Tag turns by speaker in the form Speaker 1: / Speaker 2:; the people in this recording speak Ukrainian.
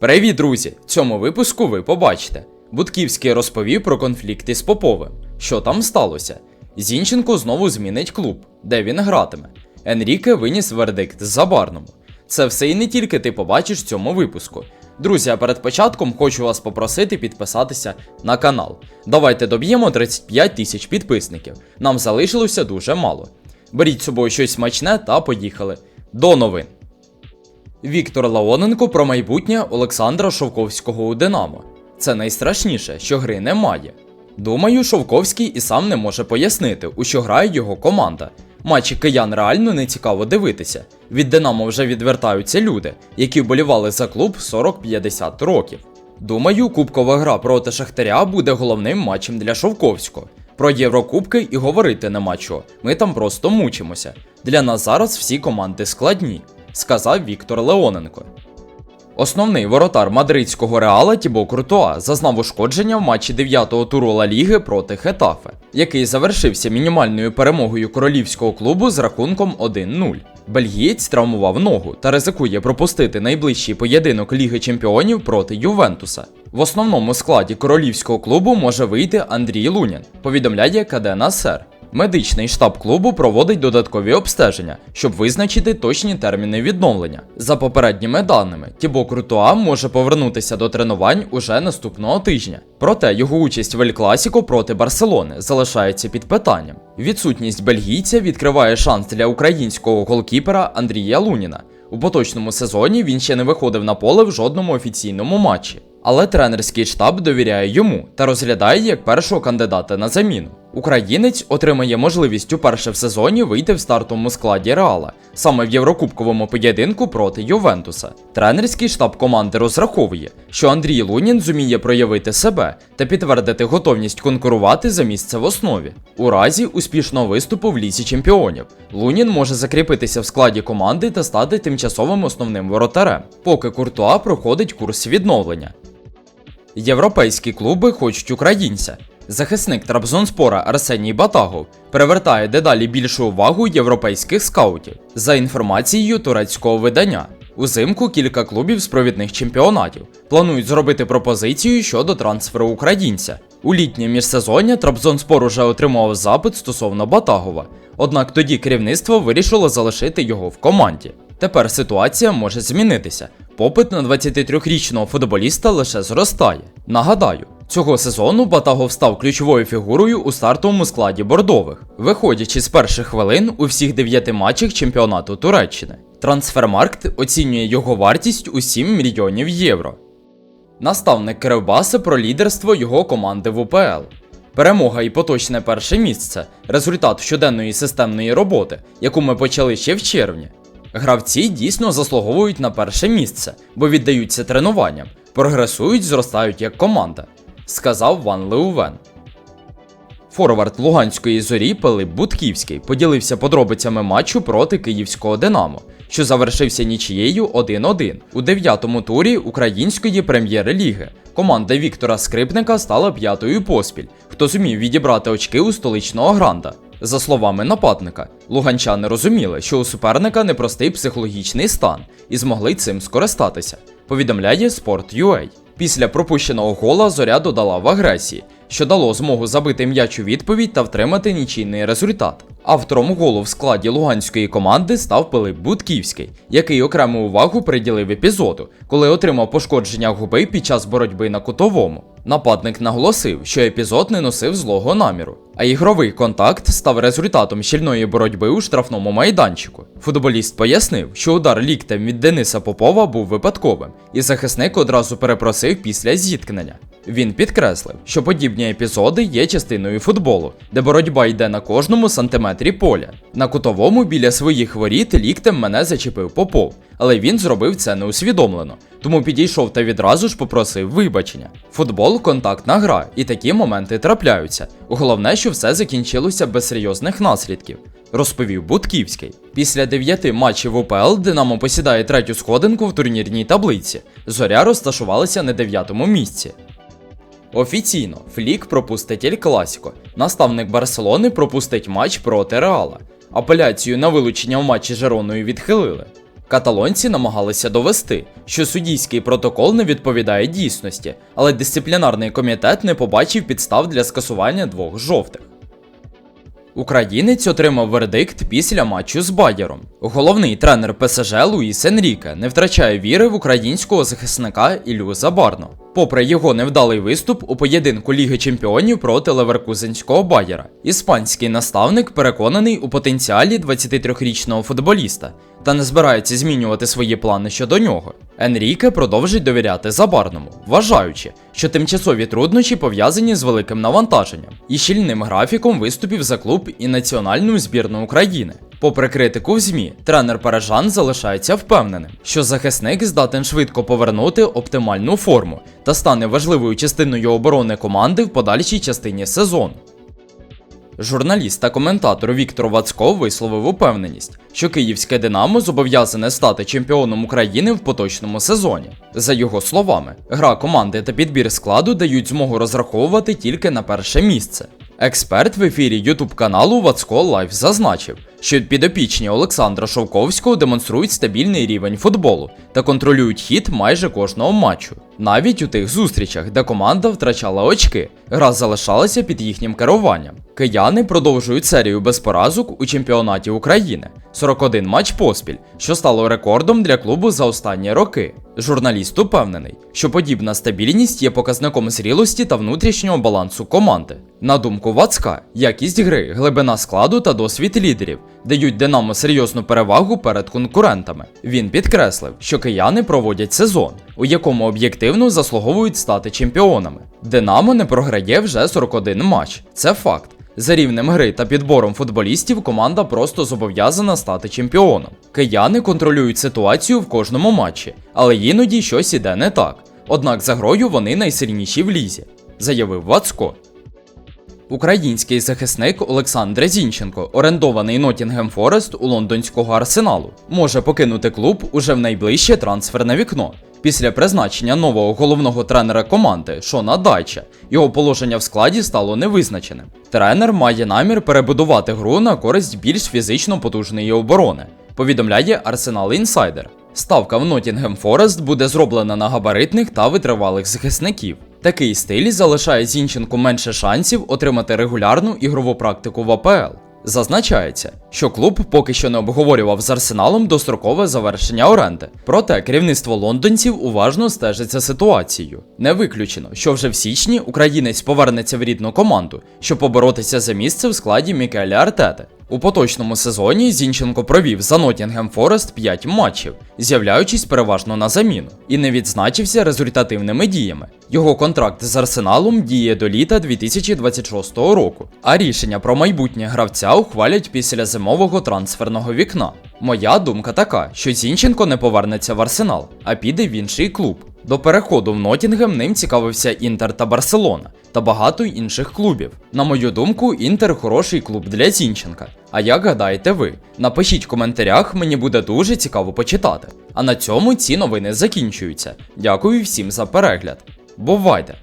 Speaker 1: Привіт, друзі! В цьому випуску ви побачите. Будківський розповів про конфлікт із Поповим. Що там сталося? Зінченко знову змінить клуб, де він гратиме. Енріке виніс вердикт Забарному. Це все і не тільки ти побачиш в цьому випуску. Друзі, а перед початком хочу вас попросити підписатися на канал. Давайте доб'ємо 35 тисяч підписників. Нам залишилося дуже мало. Беріть з собою щось смачне та поїхали. До новин. Віктор Леоненко про майбутнє Олександра Шовковського у Динамо. Це найстрашніше, що гри немає. Думаю, Шовковський і сам не може пояснити, у що грає його команда. Матчі киян реально не цікаво дивитися. Від Динамо вже відвертаються люди, які вболівали за клуб 40-50 років. Думаю, кубкова гра проти Шахтаря буде головним матчем для Шовковського. Про Єврокубки і говорити нема чого. Ми там просто мучимося. Для нас зараз всі команди складні, сказав Віктор Леоненко. Основний воротар мадридського реала Тібо Куртуа зазнав ушкодження в матчі 9-го туру Ла Ліги проти Хетафе, який завершився мінімальною перемогою королівського клубу з рахунком 1-0. Бельгієць травмував ногу та ризикує пропустити найближчий поєдинок Ліги Чемпіонів проти Ювентуса. В основному складі королівського клубу може вийти Андрій Лунін, повідомляє КД Насер. Медичний штаб клубу проводить додаткові обстеження, щоб визначити точні терміни відновлення. За попередніми даними, Тібо Крутуа може повернутися до тренувань уже наступного тижня. Проте його участь в Ель Класіко проти Барселони залишається під питанням. Відсутність бельгійця відкриває шанс для українського голкіпера Андрія Луніна. У поточному сезоні він ще не виходив на поле в жодному офіційному матчі. Але тренерський штаб довіряє йому та розглядає як першого кандидата на заміну. Українець отримає можливість уперше в сезоні вийти в стартовому складі Реала, саме в Єврокубковому поєдинку проти Ювентуса. Тренерський штаб команди розраховує, що Андрій Лунін зуміє проявити себе та підтвердити готовність конкурувати за місце в основі. У разі успішного виступу в лісі чемпіонів Лунін може закріпитися в складі команди та стати тимчасовим основним воротарем, поки Куртуа проходить курс відновлення. Європейські клуби хочуть українця. Захисник Трабзонспора Арсеній Батагов привертає дедалі більшу увагу європейських скаутів. За інформацією турецького видання, узимку кілька клубів з провідних чемпіонатів планують зробити пропозицію щодо трансферу українця. У літнє міжсезоння Трабзонспор уже отримував запит стосовно Батагова, однак тоді керівництво вирішило залишити його в команді. Тепер ситуація може змінитися. Попит на 23-річного футболіста лише зростає. Нагадаю, цього сезону Батагов став ключовою фігурою у стартовому складі бордових, виходячи з перших хвилин у всіх дев'яти матчах чемпіонату Туреччини. Трансфермаркт оцінює його вартість у 7 мільйонів євро. Наставник Кривбаси про лідерство його команди в УПЛ. Перемога і поточне перше місце результат щоденної системної роботи, яку ми почали ще в червні. Гравці дійсно заслуговують на перше місце, бо віддаються тренуванням, прогресують, зростають як команда, сказав Ван Леувен. Форвард Луганської зорі Пилип Будківський поділився подробицями матчу проти київського Динамо, що завершився нічією 1-1 у дев'ятому турі української прем'єр-ліги. Команда Віктора Скрипника стала п'ятою поспіль, хто зумів відібрати очки у столичного гранда. За словами нападника, луганчани розуміли, що у суперника непростий психологічний стан і змогли цим скористатися. Повідомляє Sport.ua. Після пропущеного гола зоря додала в агресії, що дало змогу забити м'яч у відповідь та втримати нічийний результат. Автором голу в складі луганської команди став Пилип Будківський, який окрему увагу приділив епізоду, коли отримав пошкодження губи під час боротьби на кутовому. Нападник наголосив, що епізод не носив злого наміру, а ігровий контакт став результатом щільної боротьби у штрафному майданчику. Футболіст пояснив, що удар ліктем від Дениса Попова був випадковим, і захисник одразу перепросив після зіткнення. Він підкреслив, що подібні епізоди є частиною футболу, де боротьба йде на кожному сантиметрі поля. На кутовому біля своїх воріт ліктем мене зачепив Попов, але він зробив це неусвідомлено, тому підійшов та відразу ж попросив вибачення. Футбол контактна гра, і такі моменти трапляються. Головне, що все закінчилося без серйозних наслідків. Розповів Будківський. Після дев'яти матчів УПЛ Динамо посідає третю сходинку в турнірній таблиці. Зоря розташувалася на дев'ятому місці. Офіційно Флік пропустить Ель Класіко. Наставник Барселони пропустить матч проти Реала. Апеляцію на вилучення в матчі Жероною відхилили. Каталонці намагалися довести, що суддійський протокол не відповідає дійсності, але дисциплінарний комітет не побачив підстав для скасування двох жовтих. Українець отримав вердикт після матчу з Бадєром. Головний тренер ПСЖ Луїс Енріке не втрачає віри в українського захисника Ілю Забарно. Попри його невдалий виступ у поєдинку Ліги Чемпіонів проти Леверкузенського Бадєра, іспанський наставник переконаний у потенціалі 23-річного футболіста та не збирається змінювати свої плани щодо нього. Енріке продовжить довіряти Забарному, вважаючи, що тимчасові труднощі пов'язані з великим навантаженням і щільним графіком виступів за клуб і національну збірну України. Попри критику в ЗМІ, тренер Парижан залишається впевненим, що захисник здатен швидко повернути оптимальну форму та стане важливою частиною оборони команди в подальшій частині сезону. Журналіст та коментатор Віктор Вацько висловив упевненість, що київське Динамо зобов'язане стати чемпіоном України в поточному сезоні. За його словами, гра команди та підбір складу дають змогу розраховувати тільки на перше місце. Експерт в ефірі Ютуб каналу Вацко Лайф зазначив, що підопічні Олександра Шовковського демонструють стабільний рівень футболу та контролюють хід майже кожного матчу. Навіть у тих зустрічах, де команда втрачала очки, гра залишалася під їхнім керуванням. Кияни продовжують серію без поразок у чемпіонаті України 41 матч поспіль, що стало рекордом для клубу за останні роки. Журналіст упевнений, що подібна стабільність є показником зрілості та внутрішнього балансу команди. На думку Вацка, якість гри, глибина складу та досвід лідерів дають Динамо серйозну перевагу перед конкурентами. Він підкреслив, що кияни проводять сезон, у якому об'єктивно заслуговують стати чемпіонами. Динамо не програє вже 41 матч. Це факт. За рівнем гри та підбором футболістів команда просто зобов'язана стати чемпіоном. Кияни контролюють ситуацію в кожному матчі, але іноді щось іде не так. Однак за грою вони найсильніші в лізі, заявив Вацко. Український захисник Олександр Зінченко, орендований Нотінгем Форест у лондонського арсеналу, може покинути клуб уже в найближче трансферне вікно. Після призначення нового головного тренера команди Шона Дайча його положення в складі стало невизначеним. Тренер має намір перебудувати гру на користь більш фізично потужної оборони, повідомляє Арсенал Інсайдер. Ставка в Нотінгем Форест буде зроблена на габаритних та витривалих захисників. Такий стиль залишає Зінченку менше шансів отримати регулярну ігрову практику в АПЛ. Зазначається, що клуб поки що не обговорював з арсеналом дострокове завершення оренди. Проте керівництво лондонців уважно стежить за ситуацією. Не виключено, що вже в січні українець повернеться в рідну команду, щоб поборотися за місце в складі Мікеля Артети. У поточному сезоні Зінченко провів за Нотінгем Форест 5 матчів, з'являючись переважно на заміну, і не відзначився результативними діями. Його контракт з Арсеналом діє до літа 2026 року, а рішення про майбутнє гравця ухвалять після зимового трансферного вікна. Моя думка така, що Зінченко не повернеться в Арсенал, а піде в інший клуб. До переходу в Нотінгем ним цікавився Інтер та Барселона та багато інших клубів. На мою думку, Інтер хороший клуб для Зінченка. А як гадаєте ви? Напишіть в коментарях, мені буде дуже цікаво почитати. А на цьому ці новини закінчуються. Дякую всім за перегляд. Бувайте!